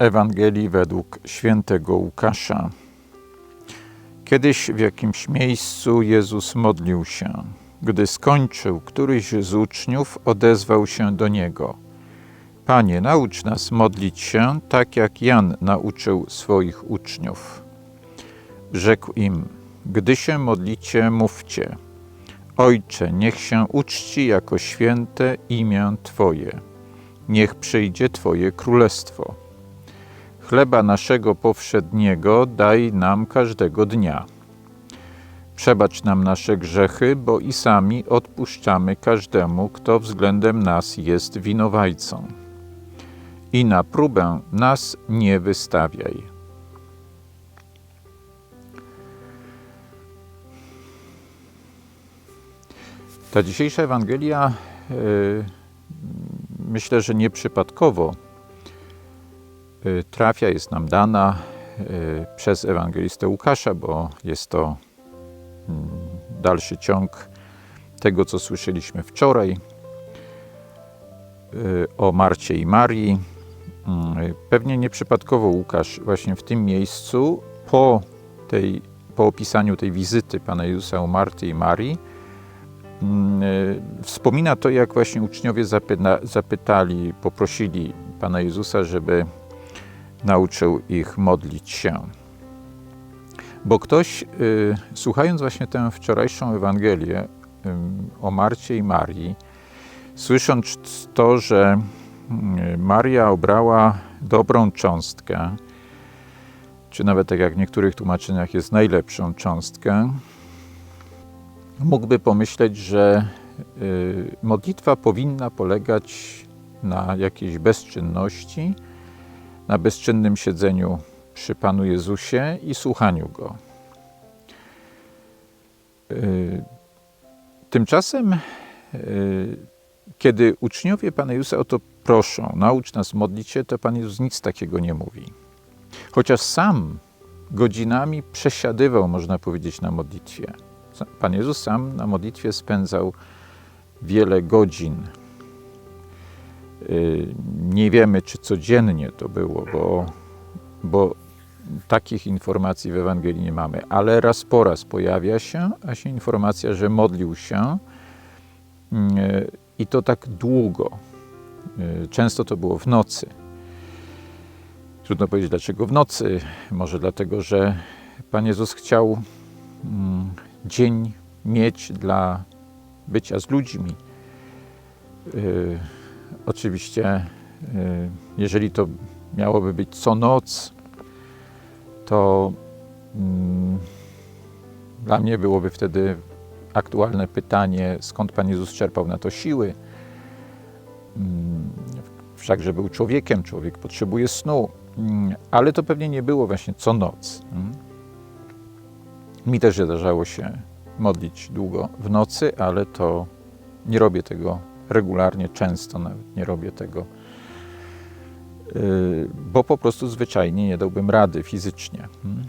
Ewangelii według świętego Łukasza. Kiedyś w jakimś miejscu Jezus modlił się. Gdy skończył, któryś z uczniów odezwał się do niego: Panie, naucz nas modlić się tak, jak Jan nauczył swoich uczniów. Rzekł im: Gdy się modlicie, mówcie: Ojcze, niech się uczci jako święte imię Twoje. Niech przyjdzie Twoje królestwo. Chleba naszego powszedniego daj nam każdego dnia. Przebacz nam nasze grzechy, bo i sami odpuszczamy każdemu, kto względem nas jest winowajcą. I na próbę nas nie wystawiaj. Ta dzisiejsza Ewangelia, y, myślę, że nieprzypadkowo trafia, jest nam dana y, przez ewangelistę Łukasza, bo jest to mm, dalszy ciąg tego, co słyszeliśmy wczoraj o Marcie i Marii. Mm, Pewnie nieprzypadkowo Łukasz właśnie w tym miejscu po, tej, po opisaniu tej wizyty Pana Jezusa u Marty i Marii Mm, Wspomina to, jak właśnie uczniowie zapyta, zapytali, poprosili Pana Jezusa, żeby nauczył ich modlić się. Bo ktoś, y, słuchając właśnie tę wczorajszą Ewangelię y, o Marcie i Marii, słysząc to, że y, Maria obrała dobrą cząstkę, czy nawet tak jak w niektórych tłumaczeniach jest najlepszą cząstkę, mógłby pomyśleć, że modlitwa powinna polegać na jakiejś bezczynności, na bezczynnym siedzeniu przy Panu Jezusie i słuchaniu Go. Y, tymczasem, y, kiedy uczniowie Pana Jezusa o to proszą, naucz nas modlić się, to Pan Jezus nic takiego nie mówi. Chociaż sam godzinami przesiadywał, można powiedzieć, na modlitwie. Pan Jezus sam na modlitwie spędzał wiele godzin. Nie wiemy, czy codziennie to było, bo, bo takich informacji w Ewangelii nie mamy, ale raz po raz pojawia się właśnie informacja, że modlił się i to tak długo. Często to było w nocy. Trudno powiedzieć, dlaczego w nocy. Może dlatego, że Pan Jezus chciał dzień mieć dla bycia z ludźmi. Oczywiście, yy, jeżeli to miałoby być co noc, to yy, dla mnie byłoby wtedy aktualne pytanie, skąd Pan Jezus czerpał na to siły. Wszakże był człowiekiem, człowiek potrzebuje snu, ale to pewnie nie było właśnie co noc. Mi też zdarzało się modlić długo w nocy, ale to nie robię tego regularnie, często nawet nie robię tego, yy, bo po prostu zwyczajnie nie dałbym rady fizycznie. Hmm?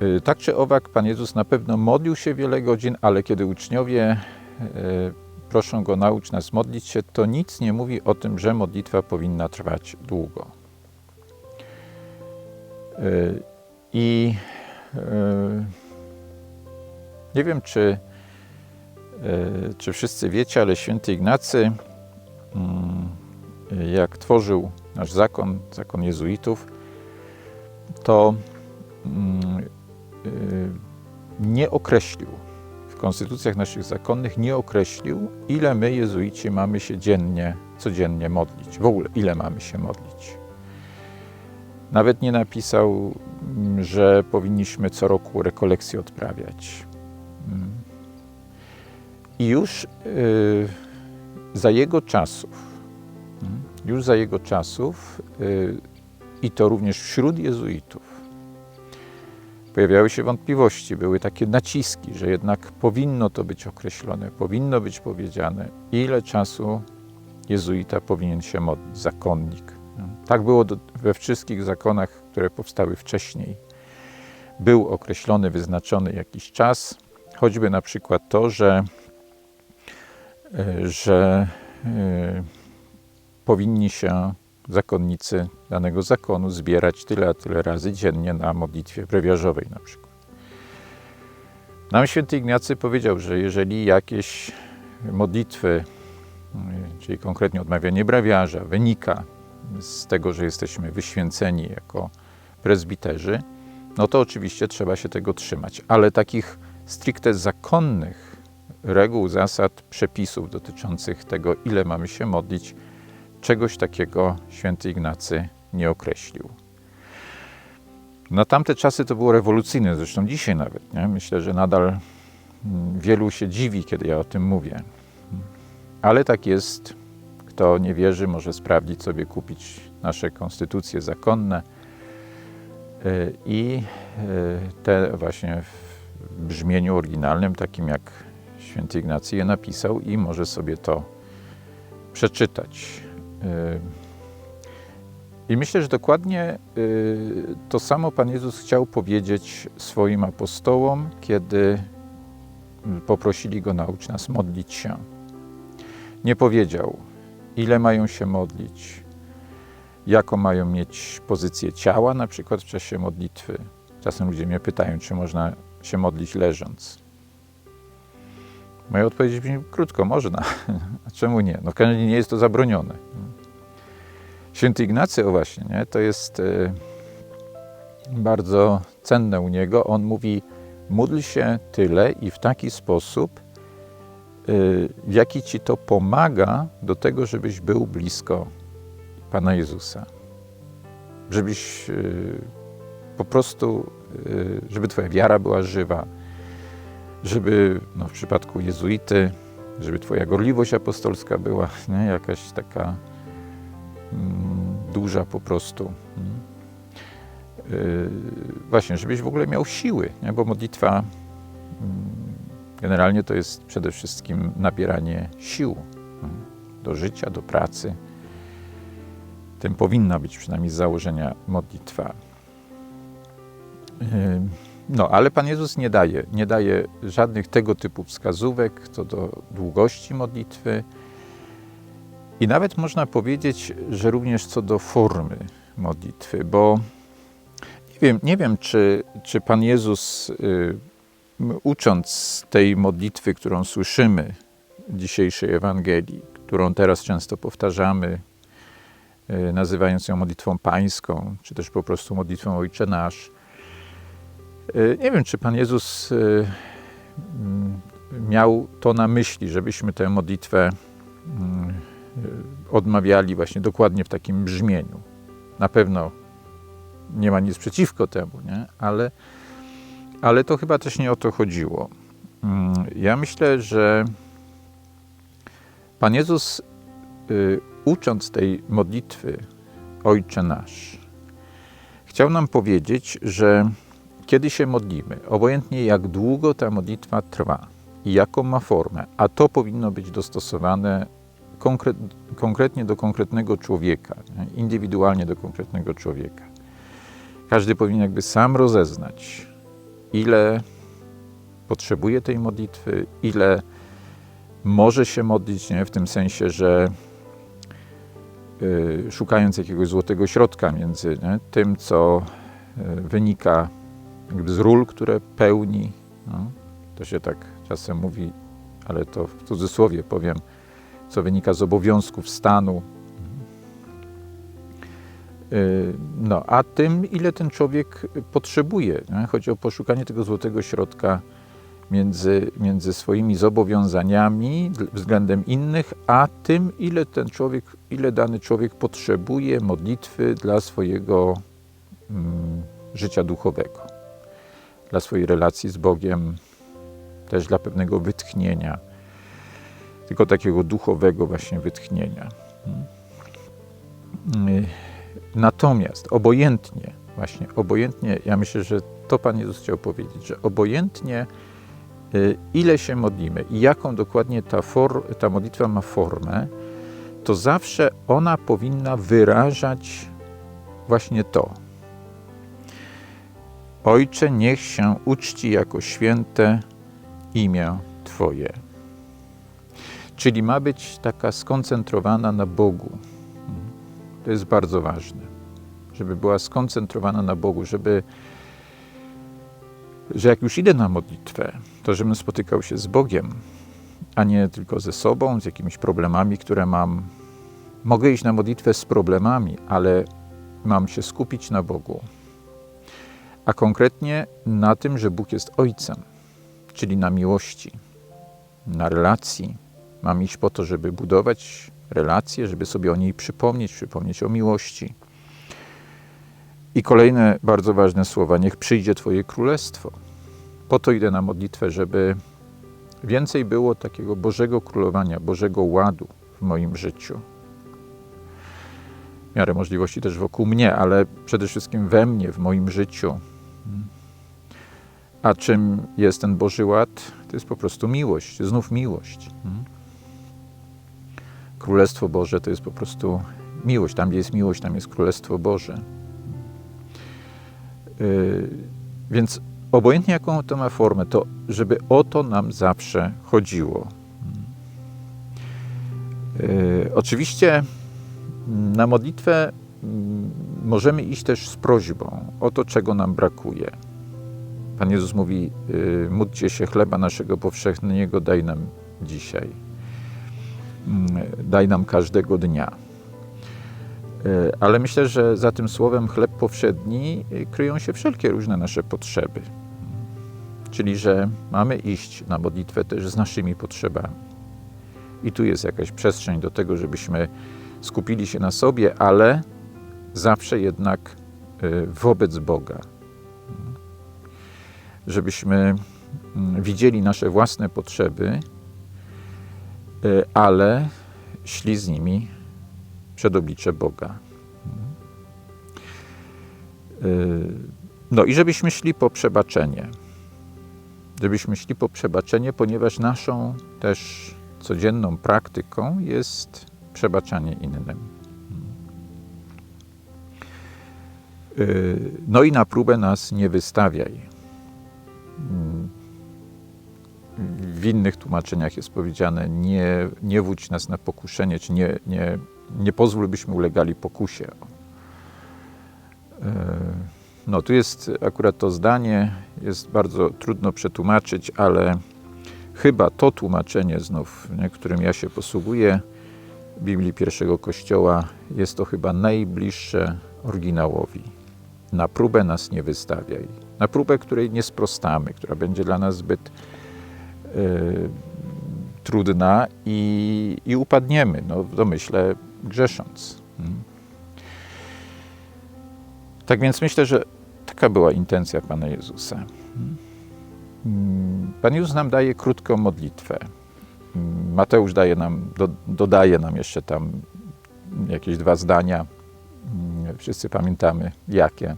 Yy, tak czy owak, Pan Jezus na pewno modlił się wiele godzin, ale kiedy uczniowie yy, proszą Go naucz nas modlić się, to nic nie mówi o tym, że modlitwa powinna trwać długo. I nie wiem, czy, czy wszyscy wiecie, ale święty Ignacy, mm, jak tworzył nasz zakon, zakon jezuitów, to mm, nie określił w konstytucjach naszych zakonnych, nie określił, ile my, jezuici, mamy się dziennie, codziennie modlić. W ogóle, ile mamy się modlić. Nawet nie napisał, że powinniśmy co roku rekolekcje odprawiać. I już y, za jego czasów, już za jego czasów, y, i to również wśród jezuitów, pojawiały się wątpliwości, były takie naciski, że jednak powinno to być określone, powinno być powiedziane, ile czasu jezuita powinien się modlić, zakonnik. Tak było we wszystkich zakonach, które powstały wcześniej. Był określony, wyznaczony jakiś czas, choćby na przykład to, że, że powinni się zakonnicy danego zakonu zbierać tyle a tyle razy dziennie na modlitwie brewiarzowej na przykład. Nam święty Ignacy powiedział, że jeżeli jakieś modlitwy, czyli konkretnie odmawianie brewiarza, wynika z tego, że jesteśmy wyświęceni jako prezbiterzy, no to oczywiście trzeba się tego trzymać. Ale takich stricte zakonnych reguł, zasad, przepisów dotyczących tego, ile mamy się modlić, czegoś takiego święty Ignacy nie określił. Na tamte czasy to było rewolucyjne, zresztą dzisiaj nawet. Nie? Myślę, że nadal mm, wielu się dziwi, kiedy ja o tym mówię. Ale tak jest. Kto nie wierzy, może sprawdzić sobie, kupić nasze konstytucje zakonne y, i y, te właśnie w brzmieniu oryginalnym, takim jak święty Ignacy je napisał i może sobie to przeczytać. Y, I myślę, że dokładnie to samo Pan Jezus chciał powiedzieć swoim apostołom, kiedy poprosili Go naucz nas modlić się. Nie powiedział, ile mają się modlić, jaką mają mieć pozycję ciała, na przykład w czasie modlitwy. Czasem ludzie mnie pytają, czy można się modlić leżąc. Moja odpowiedź brzmi krótko, można. A czemu nie? No nie jest to zabronione. Święty Ignacy, o właśnie, nie? to jest y, bardzo cenne u niego. On mówi, módl się tyle i w taki sposób, y, w jaki ci to pomaga do tego, żebyś był blisko Pana Jezusa. Żebyś y, po prostu, żeby Twoja wiara była żywa, żeby no, w przypadku jezuity, żeby Twoja gorliwość apostolska była nie, jakaś taka mm, duża po prostu. Yy, właśnie, żebyś w ogóle miał siły, nie? bo modlitwa mm, generalnie to jest przede wszystkim nabieranie sił mm, do życia, do pracy. Tym powinna być przynajmniej z założenia modlitwa. Yy, no, ale Pan Jezus nie daje, nie daje żadnych tego typu wskazówek co do długości modlitwy. I nawet można powiedzieć, że również co do formy modlitwy, bo nie wiem, nie wiem czy, czy Pan Jezus, y, ucząc tej modlitwy, którą słyszymy w dzisiejszej Ewangelii, którą teraz często powtarzamy, y, nazywając ją modlitwą pańską, czy też po prostu modlitwą Ojcze Nasz, nie wiem, czy Pan Jezus y, mm, miał to na myśli, żebyśmy tę modlitwę mm, y, odmawiali właśnie dokładnie w takim brzmieniu. Na pewno nie ma nic przeciwko temu, nie? Ale, ale to chyba też nie o to chodziło. Mm, ja myślę, że Pan Jezus, y, ucząc tej modlitwy Ojcze Nasz, chciał nam powiedzieć, że kiedy się modlimy, obojętnie jak długo ta modlitwa trwa i jaką ma formę, a to powinno być dostosowane konkret, konkretnie do konkretnego człowieka, indywidualnie do konkretnego człowieka. Każdy powinien jakby sam rozeznać, ile potrzebuje tej modlitwy, ile może się modlić, nie? w tym sensie, że y, szukając jakiegoś złotego środka między nie? tym, co y, wynika z ról, które pełni. No, to się tak czasem mówi, ale to w cudzysłowie powiem, co wynika z obowiązków stanu. Y, no, a tym, ile ten człowiek potrzebuje. Nie? Chodzi o poszukanie tego złotego środka między, między swoimi zobowiązaniami względem innych, a tym, ile ten człowiek, ile dany człowiek potrzebuje modlitwy dla swojego mm, życia duchowego dla swojej relacji z Bogiem, też dla pewnego wytchnienia, tylko takiego duchowego właśnie wytchnienia. Hmm. Natomiast obojętnie, właśnie obojętnie, ja myślę, że to Pan Jezus chciał powiedzieć, że obojętnie y, ile się modlimy i jaką dokładnie ta, for, ta modlitwa ma formę, to zawsze ona powinna wyrażać właśnie to, Ojcze, niech się uczci jako święte imię Twoje. Czyli ma być taka skoncentrowana na Bogu. To jest bardzo ważne, żeby była skoncentrowana na Bogu, żeby, że jak już idę na modlitwę, to żebym spotykał się z Bogiem, a nie tylko ze sobą, z jakimiś problemami, które mam. Mogę iść na modlitwę z problemami, ale mam się skupić na Bogu, a konkretnie na tym, że Bóg jest Ojcem, czyli na miłości, na relacji. Mam iść po to, żeby budować relacje, żeby sobie o niej przypomnieć, przypomnieć o miłości. I kolejne bardzo ważne słowa: Niech przyjdzie Twoje królestwo. Po to idę na modlitwę, żeby więcej było takiego Bożego królowania, Bożego ładu w moim życiu. W miarę możliwości też wokół mnie, ale przede wszystkim we mnie, w moim życiu. A czym jest ten Boży Ład? To jest po prostu miłość, znów miłość. Królestwo Boże to jest po prostu miłość. Tam, gdzie jest miłość, tam jest Królestwo Boże. Yy, więc obojętnie jaką to ma formę, to żeby o to nam zawsze chodziło. Yy, oczywiście na modlitwę mm, możemy iść też z prośbą o to, czego nam brakuje. Pan Jezus mówi: yy, módlcie się chleba naszego powszechnego, daj nam dzisiaj. Yy, daj nam każdego dnia. Yy, Ale myślę, że za tym słowem chleb powszedni yy, kryją się wszelkie różne nasze potrzeby. Czyli, że mamy iść na modlitwę też z naszymi potrzebami. I tu jest jakaś przestrzeń do tego, żebyśmy skupili się na sobie, ale zawsze jednak y, wobec Boga. Żebyśmy mm, widzieli nasze własne potrzeby, y, ale szli z nimi przed oblicze Boga. Y, No i żebyśmy szli po przebaczenie. Żebyśmy szli po przebaczenie, ponieważ naszą też codzienną praktyką jest przebaczanie innym. No i na próbę nas nie wystawiaj. W innych tłumaczeniach jest powiedziane, nie, nie wódź nas na pokuszenie, czy nie, nie, nie pozwól, byśmy ulegali pokusie. Yy, No tu jest akurat to zdanie, jest bardzo trudno przetłumaczyć, ale chyba to tłumaczenie znów, nie, którym ja się posługuję, Biblii pierwszego Kościoła, jest to chyba najbliższe oryginałowi. Na próbę nas nie wystawiaj. Na próbę, której nie sprostamy, która będzie dla nas zbyt e, trudna i, i upadniemy, no, w domyśle grzesząc. Mm. Tak więc myślę, że taka była intencja Pana Jezusa. Mm. Pan Jezus nam daje krótką modlitwę. Mm, Mateusz daje nam, do, dodaje nam jeszcze tam jakieś dwa zdania. Wszyscy pamiętamy jakie.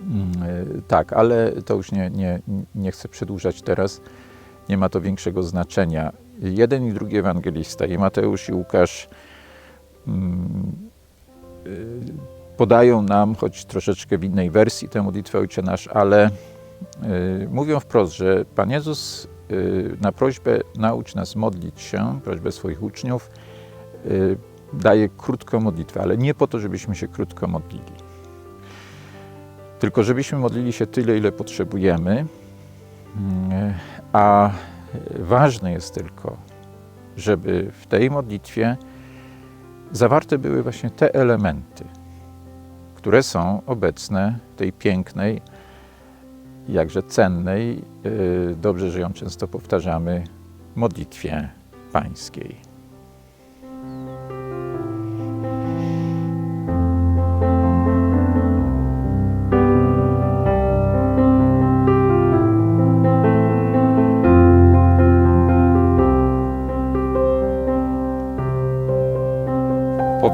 Mm, e, Tak, ale to już nie, nie, nie chcę przedłużać teraz. Nie ma to większego znaczenia. Jeden i drugi ewangelista, i Mateusz i Łukasz, mm, y, podają nam, choć troszeczkę w innej wersji, tę modlitwę Ojcze Nasz, ale y, mówią wprost, że Pan Jezus na prośbę naucz nas modlić się, prośbę swoich uczniów, daje krótką modlitwę, ale nie po to, żebyśmy się krótko modlili. Tylko żebyśmy modlili się tyle, ile potrzebujemy, a ważne jest tylko, żeby w tej modlitwie zawarte były właśnie te elementy, które są obecne w tej pięknej, jakże cennej, y, dobrze, że ją często powtarzamy, modlitwie pańskiej.